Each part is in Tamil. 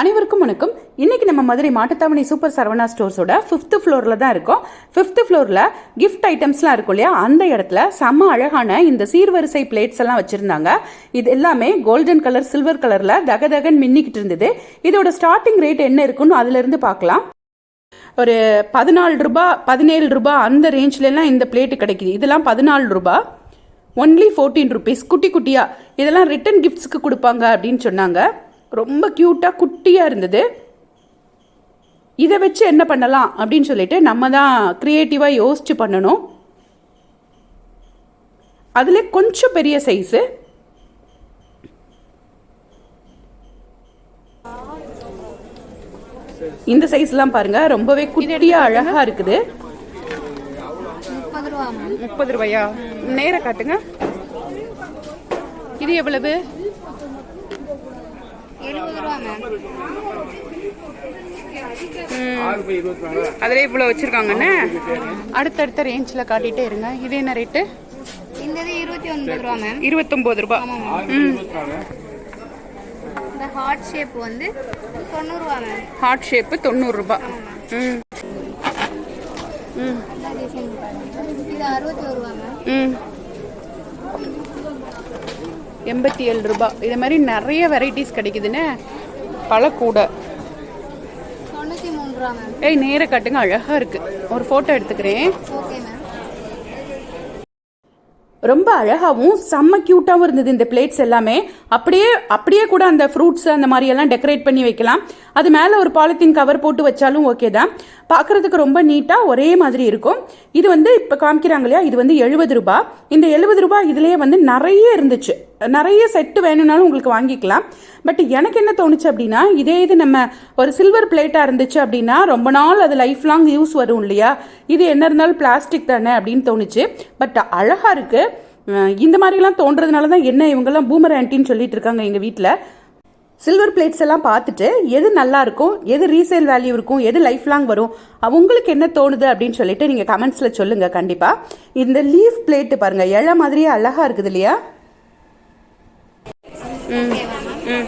அனைவருக்கும் வணக்கம். இன்னைக்கு நம்ம மதுரை மாட்டுத்தாவணி சூப்பர் சரவணா ஸ்டோர்ஸோட ஃபிஃப்த்து ஃப்ளோரில் தான் இருக்கோம். ஃபிஃப்த்து ஃப்ளோரில் கிஃப்ட் ஐட்டம்ஸ்லாம் இருக்கும் இல்லையா? அந்த இடத்துல செம்ம அழகான இந்த சீர்வரிசை பிளேட்ஸ் எல்லாம் வச்சுருந்தாங்க. இது எல்லாமே கோல்டன் கலர் சில்வர் கலரில் தகதகன் மின்னிக்கிட்டு இருந்தது. இதோட ஸ்டார்டிங் ரேட் என்ன இருக்குன்னு அதுலேருந்து பார்க்கலாம். ஒரு பதினாலு ரூபா பதினேழு ரூபா அந்த ரேஞ்ச்லலாம் இந்த பிளேட்டு கிடைக்குது. இதெல்லாம் பதினாலு ரூபா. ஒன்லி ஃபோர்டீன் ருபீஸ் குட்டி குட்டியாக இதெல்லாம் ரிட்டன் கிஃப்ட்ஸ்க்கு கொடுப்பாங்க அப்படின்னு சொன்னாங்க. ரொம்ப க்யூட்டாக குட்டியாக இருந்தது. இதை வச்சு என்ன பண்ணலாம் அப்படின்னு சொல்லிட்டு நம்ம தான் க்ரியேட்டிவாக யோசிச்சு பண்ணணும். அதில் கொஞ்சம் பெரிய சைஸு இந்த சைஸ்லாம் பாருங்க ரொம்பவே குட்டியா அழகா இருக்குது. முப்பது ரூபாயா? நேர காட்டுங்க. இது எவ்வளவு? அதில் இவ்வளோ வச்சிருக்காங்கண்ணே அடுத்தடுத்த ரேஞ்சில் காட்டிட்டே இருங்க. இது என்ன ரேட்டு இந்த இது இருபத்தி ஒன்பது ரூபா மேம் இருபத்தொம்போது ரூபாய் ம். இந்த ஹார்ட் ஷேப் வந்து தொண்ணூறுரூவா மேம் ஹார்ட் ஷேப்பு தொண்ணூறு ரூபாய் ம். பாருங்க இது அறுபத்தி ஒரு ரூபா மேம் ம். எண்பத்தி ஏழு ரூபாய் இது மாதிரி நிறைய வெரைட்டிஸ் கிடைக்குதுண்ணே ரூபா மேம். ஏய் நேர காட்டுங்க. அழகா இருக்கு. ஒரு போட்டோ எடுத்துக்கிறேன். ரொம்ப அழகாகவும் செம்ம க்யூட்டாகவும் இருந்தது இந்த பிளேட்ஸ் எல்லாமே. அப்படியே அப்படியே கூட அந்த ஃப்ரூட்ஸ் அந்த மாதிரி எல்லாம் டெக்கரேட் பண்ணி வைக்கலாம். அது மேலே ஒரு பாலித்தீன் கவர் போட்டு வச்சாலும் ஓகே தான். பார்க்குறதுக்கு ரொம்ப நீட்டாக ஒரே மாதிரி இருக்கும். இது வந்து இப்போ காமிக்கிறாங்க இல்லையா? இது வந்து எழுபது ரூபாய். இந்த எழுபது ரூபாய் இதுலேயே வந்து நிறைய இருந்துச்சு. நிறைய செட்டு வேணும்னாலும் உங்களுக்கு வாங்கிக்கலாம். பட் எனக்கு என்ன தோணுச்சு அப்படின்னா இதே இது நம்ம ஒரு சில்வர் பிளேட்டாக இருந்துச்சு அப்படின்னா ரொம்ப நாள் அது லைஃப் லாங் யூஸ் வரும் இல்லையா? இது என்ன இருந்தாலும் பிளாஸ்டிக் தானே அப்படின்னு தோணுச்சு. பட் அழகாக இருக்குது இந்த மாதிரிலாம் தோன்றதுனால தான் என்ன இவங்கெல்லாம் பூமர் ஆன்ட்டின்னு சொல்லிட்டு இருக்காங்க எங்கள் வீட்டில் சில்வர் பிளேட்ஸ் எல்லாம் பார்த்துட்டு எது நல்லா இருக்கும் எது ரீசேல் வேல்யூ இருக்கும் எது லைஃப் லாங் வரும் அவங்களுக்கு என்ன தோணுது அப்படின்னு சொல்லிட்டு நீங்கள் கமெண்ட்ஸில் சொல்லுங்கள் கண்டிப்பாக இந்த லீஃப் பிளேட்டு பாருங்கள் இலை மாதிரியே அழகாக இருக்குது இல்லையா? ஓகேவா மேம்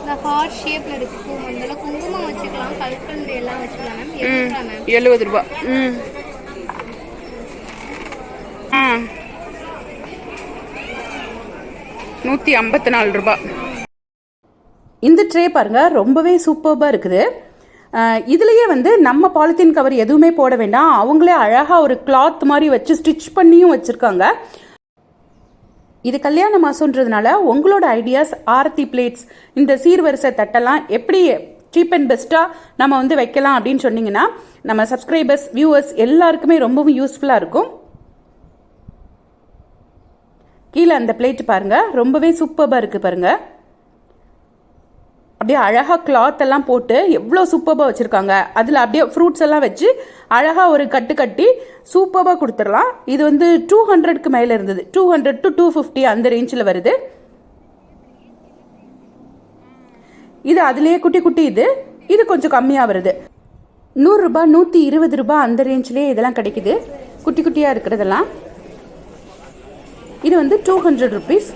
இந்த ஹார்ட் ஷேப்பில் இருக்கு பூ மண்டல குங்குமம் வச்சுக்கலாம். கல்கண்டு எல்லாம் வச்சுக்கலாம் மேம் எழுபது ரூபா மேம் எழுபது ரூபா. ம். ஆ. நூற்றி ஐம்பத்தி நாலு ரூபா. இந்த ட்ரே பாருங்க ரொம்பவே சூப்பர்பாக இருக்குது. இதுலயே வந்து நம்ம பாலித்தீன் கவர் எதுவுமே போட வேண்டாம். அவங்களே அழகாக ஒரு கிளாத் மாதிரி வச்சு ஸ்டிச் பண்ணியும் வச்சுருக்காங்க. இது கல்யாண மாதன்றதுனால உங்களோட ஐடியாஸ் ஆரத்தி பிளேட்ஸ் இந்த சீர்வரிசை தட்டெல்லாம் எப்படி சீப் அண்ட் பெஸ்ட்டாக நம்ம வந்து வைக்கலாம் அப்படின்னு சொன்னிங்கன்னா நம்ம சப்ஸ்கிரைபர்ஸ் வியூவர்ஸ் எல்லாருக்குமே ரொம்பவும் யூஸ்ஃபுல்லாக இருக்கும். கீழே அந்த பிளேட் பாருங்கள் ரொம்பவே சூப்பராக இருக்குது பாருங்கள் அப்படியே அழகாக கிளாத் எல்லாம் போட்டு எவ்வளோ சூப்பராக வச்சுருக்காங்க. அதில் அப்படியே ஃப்ரூட்ஸ் எல்லாம் வச்சு அழகாக ஒரு கட்டு கட்டி சூப்பராக கொடுத்துடலாம். இது வந்து டூ ஹண்ட்ரட்க்கு மேலே இருந்தது. Two hundred to two fifty அந்த ரேஞ்சில் வருது. இது அதுலேயே குட்டி குட்டி இது. இது கொஞ்சம் கம்மியாக வருது. நூறுரூபா நூற்றி இருபது ரூபாய் அந்த ரேஞ்சிலே இதெல்லாம் கிடைக்குது. குட்டி குட்டியாக இருக்கிறதெல்லாம். இது வந்து டூ ஹண்ட்ரட் ருபீஸ்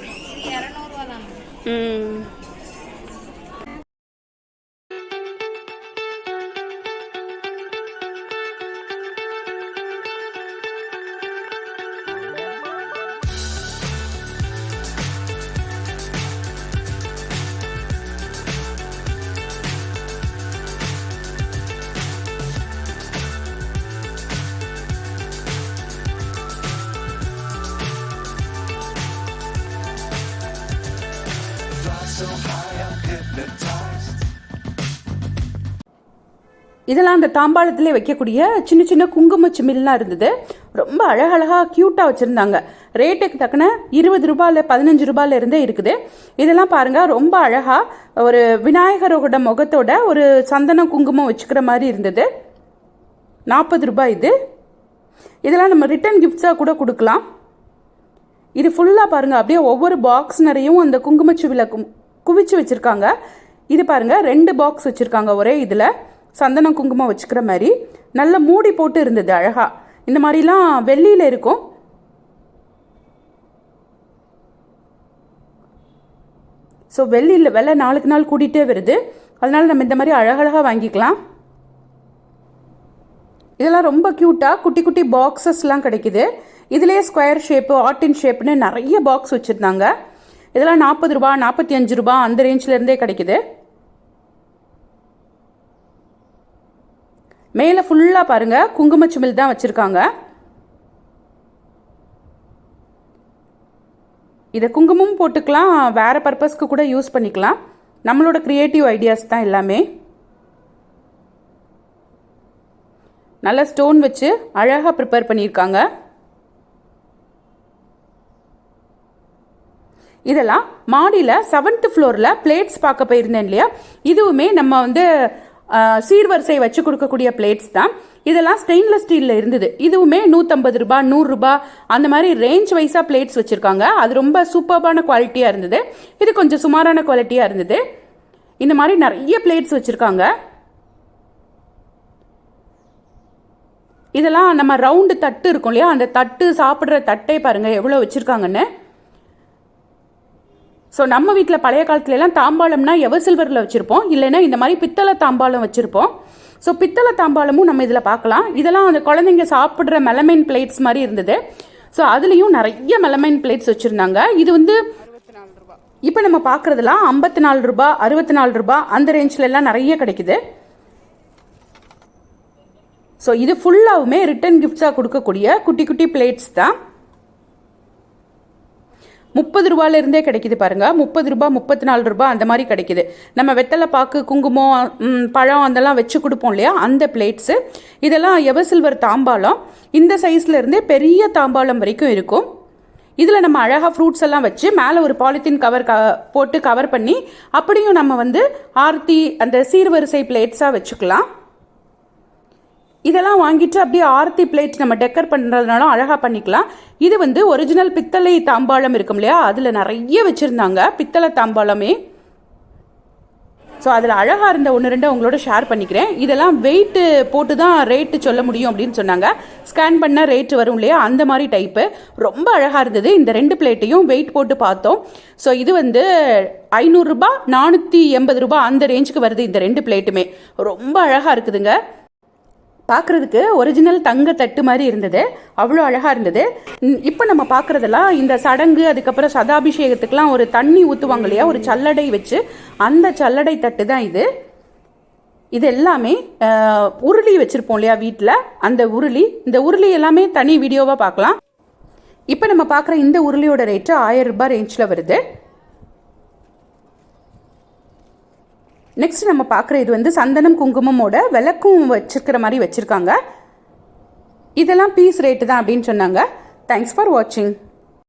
இதெல்லாம் அந்த தாம்பாளத்திலே வைக்கக்கூடிய சின்ன சின்ன குங்கும சிமில்லாம் இருந்தது. ரொம்ப அழகழகாக க்யூட்டாக வச்சுருந்தாங்க. ரேட்டுக்கு தக்கன இருபது ரூபாயில் பதினஞ்சு ரூபாயில இருந்தே இருக்குது. இதெல்லாம் பாருங்கள் ரொம்ப அழகாக ஒரு விநாயகரோட முகத்தோட ஒரு சந்தனம் குங்குமம் வச்சுக்கிற மாதிரி இருந்தது. நாற்பது ரூபாய் இது. இதெல்லாம் நம்ம ரிட்டன் கிஃப்ட்ஸாக கூட கொடுக்கலாம். இது ஃபுல்லாக பாருங்கள் அப்படியே ஒவ்வொரு பாக்ஸ் நிறையும் அந்த குங்குமச்சுவில கும் குவிச்சு வச்சுருக்காங்க. இது பாருங்கள் ரெண்டு பாக்ஸ் வச்சுருக்காங்க ஒரே இதில். சந்தனம் குங்குமம் வச்சுக்கிற மாதிரி. நல்ல மூடி போட்டு இருந்தது அழகாக இந்த மாதிரிலாம் வெள்ளியில் இருக்கும். ஸோ வெள்ளியில் வெள்ளை நாளுக்கு நாள் கூட்டிகிட்டே வருது. அதனால் நம்ம இந்த மாதிரி அழகழகாக வாங்கிக்கலாம். இதெல்லாம் ரொம்ப க்யூட்டாக குட்டி குட்டி பாக்ஸஸ்லாம் கிடைக்குது. இதுலேயே ஸ்கொயர் ஷேப்பு ஆர்டின் ஷேப்புன்னு நிறைய பாக்ஸ் வச்சுருந்தாங்க. இதெல்லாம் நாற்பது ரூபா நாற்பத்தி அஞ்சு ரூபா அந்த ரேஞ்சிலேருந்தே கிடைக்குது. மேலே ஃபுல்லாக பாருங்கள் குங்குமச்சிமில் தான் வச்சுருக்காங்க. இதை குங்குமம் போட்டுக்கலாம் வேறு பர்பஸ்க்கு கூட யூஸ் பண்ணிக்கலாம். நம்மளோட க்ரியேட்டிவ் ஐடியாஸ் தான் எல்லாமே. நல்ல ஸ்டோன் வச்சு அழகாக ப்ரிப்பேர் பண்ணியிருக்காங்க. இதெல்லாம் மாடியில் செவன்த் ஃப்ளோரில் பிளேட்ஸ் பார்க்க போயிருந்தேன் இல்லையா? இதுவுமே நம்ம வந்து சீர்வரிசை வச்சு கொடுக்கக்கூடிய பிளேட்ஸ் தான். இதெல்லாம் ஸ்டெயின்லெஸ் ஸ்டீலில் இருந்தது. இதுவுமே நூற்றம்பது ரூபா நூறுரூபா அந்த மாதிரி ரேஞ்ச் வைஸாக பிளேட்ஸ் வச்சுருக்காங்க. அது ரொம்ப சூப்பர்பான குவாலிட்டியாக இருந்தது. இது கொஞ்சம் சுமாரான குவாலிட்டியாக இருந்தது. இந்த மாதிரி நிறைய பிளேட்ஸ் வச்சுருக்காங்க. இதெல்லாம் நம்ம ரவுண்டு தட்டு இருக்கும் இல்லையா? அந்த தட்டு சாப்பிட்ற தட்டே பாருங்கள் எவ்வளோ வச்சுருக்காங்கன்னு. ஸோ நம்ம வீட்டில் பழைய காலத்துல எல்லாம் தாம்பாளம்னா எவர் சில்வரில் வச்சுருப்போம். இல்லைன்னா இந்த மாதிரி பித்தளை தாம்பாளம் வச்சுருப்போம். ஸோ பித்தளை தாம்பாளமும் நம்ம இதில் பார்க்கலாம். இதெல்லாம் அந்த குழந்தைங்க சாப்பிட்ற மெலமைன் பிளேட்ஸ் மாதிரி இருந்தது. ஸோ அதுலேயும் நிறைய மெலமைன் பிளேட்ஸ் வச்சுருந்தாங்க. இது வந்து இப்போ நம்ம பார்க்குறதுலாம் ஐம்பத்தி நாலு ரூபா அறுபத்தி நாலு ரூபா அந்த ரேஞ்ச்லலாம் நிறைய கிடைக்குது. ஸோ இது ஃபுல்லாகவுமே ரிட்டன் கிஃப்ட்ஸாக கொடுக்கக்கூடிய குட்டி குட்டி பிளேட்ஸ் தான். முப்பது ரூபாயிலிருந்தே கிடைக்குது பாருங்க. முப்பது ரூபா முப்பத்தி நாலு ரூபா அந்த மாதிரி கிடைக்குது. நம்ம வெத்தலை பாக்கு குங்குமம் பழம் அதெல்லாம் வச்சு கொடுப்போம் இல்லையா? அந்த பிளேட்ஸு இதெல்லாம் எவர் சில்வர் தாம்பாளம். இந்த சைஸ்லேருந்தே பெரிய தாம்பாளம் வரைக்கும் இருக்கும். இதில் நம்ம அழகாக ஃப்ரூட்ஸ் எல்லாம் வச்சு மேலே ஒரு பாலித்தீன் கவர் க போட்டு கவர் பண்ணி அப்படியும் நம்ம வந்து ஆர்த்தி அந்த சீர்வரிசை பிளேட்ஸாக வச்சுக்கலாம். இதெல்லாம் வாங்கிட்டு அப்படியே ஆர்த்தி பிளேட் நம்ம டெக்கர் பண்ணுறதுனாலும் அழகாக பண்ணிக்கலாம். இது வந்து ஒரிஜினல் பித்தளை தாம்பாளம் இருக்கும் இல்லையா? அதில் நிறைய வச்சுருந்தாங்க. பித்தளை தாம்பாளமே. ஸோ அதில் அழகாக இருந்த ஒன்று ரெண்டு உங்களோட ஷேர் பண்ணிக்கிறேன். இதெல்லாம் வெயிட்டு போட்டு தான் ரேட்டு சொல்ல முடியும் அப்படின்னு சொன்னாங்க. ஸ்கேன் பண்ணால் ரேட்டு வரும் இல்லையா? அந்த மாதிரி டைப்பு ரொம்ப அழகாக இருந்தது. இந்த ரெண்டு பிளேட்டையும் வெயிட் போட்டு பார்த்தோம். ஸோ இது வந்து ஐநூறுரூபா நானூற்றி எண்பது ரூபா அந்த ரேஞ்சுக்கு வருது இந்த ரெண்டு பிளேட்டுமே. ரொம்ப அழகாக இருக்குதுங்க. பார்க்குறதுக்கு ஒரிஜினல் தங்க தட்டு மாதிரி இருந்தது. அவ்வளோ அழகாக இருந்தது. இப்போ நம்ம பார்க்குறதெல்லாம் இந்த சடங்கு அதுக்கப்புறம் சதாபிஷேகத்துக்கெலாம் ஒரு தண்ணி ஊற்றுவாங்க இல்லையா? ஒரு சல்லடை வச்சு அந்த சல்லடை தட்டு தான் இது. இது எல்லாமே உருளி வச்சுருப்போம் இல்லையா வீட்டில் அந்த உருளி இந்த உருளி எல்லாமே தனி வீடியோவாக பார்க்கலாம் இப்போ நம்ம பார்க்குற இந்த உருளியோட ரேட்டு ஆயிரம் ரூபாய் ரேஞ்சில் வருது. நெக்ஸ்ட் நம்ம பார்க்குற இது வந்து சந்தனம் குங்குமமோட விளக்கும் வச்சுருக்கிற மாதிரி வச்சுருக்காங்க. இதெல்லாம் பீஸ் ரேட்டு தான் அப்படின்னு சொன்னாங்க. தேங்க்ஸ் ஃபார் வாட்சிங்